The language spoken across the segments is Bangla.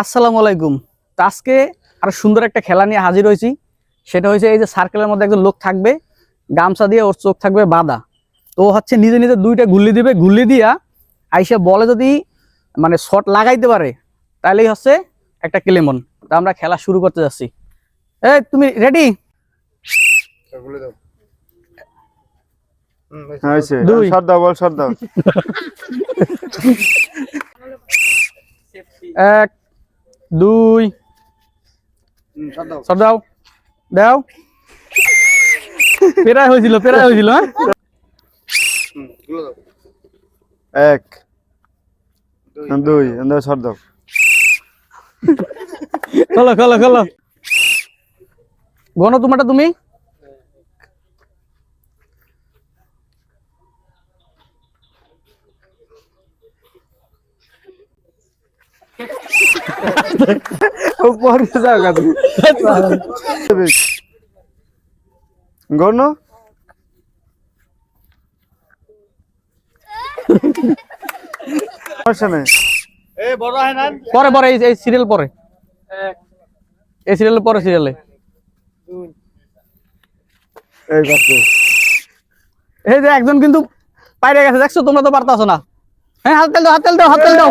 আসসালামু আলাইকুম। তো আজকে আরও সুন্দর একটা খেলা নিয়ে হাজির হয়েছি। সেটা হচ্ছে এই যে সার্কেলের মধ্যে একজন লোক থাকবে, গামছা দিয়ে ওর চোখ থাকবে বাঁধা। তো হচ্ছে নিজে নিজে দুইটা গুল্লি দিবে। গুল্লি দিয়া আইসে বলে যদি মানে শট লাগাইতে পারে তাহলেই হচ্ছে একটা ক্লেমন। তো আমরা খেলা শুরু করতে যাচ্ছি। এই, তুমি রেডি হয়েছে দুই। সর দাও বল সর দাও এক দুই। সব দাও। পেরায় হয়েছিল পেরায় হয়েছিল হ্যাঁ? এক। দুই। দাও সর দাও খোলো খোলো খোলো। গণ তোমারটা তুমি? পরে যাও গণ পরে পরে এই সিরিয়াল পরে। এই সিরিয়াল পরে সিরিয়ালে এই যে একজন কিন্তু বাইরে গেছে দেখছ? তোমরা তো পারতাছো না। হ্যাঁ হাত তেল দাও হাত তেল দাও হাত তেল দাও।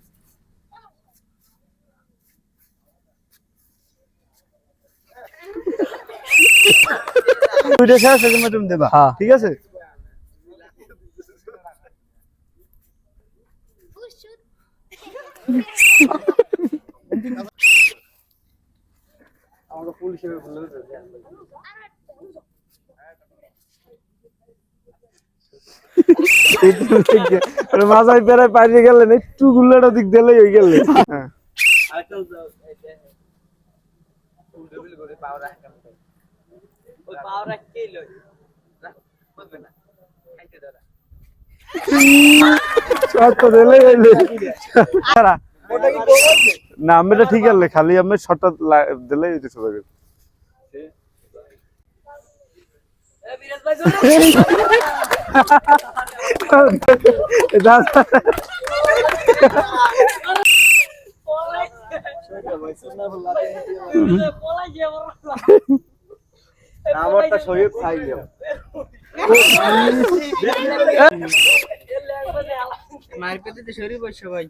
দুইটা শেষ সেজন্য তুমি দেবা। হ্যাঁ। ঠিক আছে? ওরে মাথায় পেরায় পাইরে গেলেন একটু গুল্লাটা দিক দিলেই হয়ে গেলে। হ্যাঁ। শর্ট তো দিলেই হইলে সারা। না আমি এটা ঠিক আছে খালি আমি শর্টটা সবাই আমারটা শরীর খাই মায়ের পেতে শরীর বসে ভাই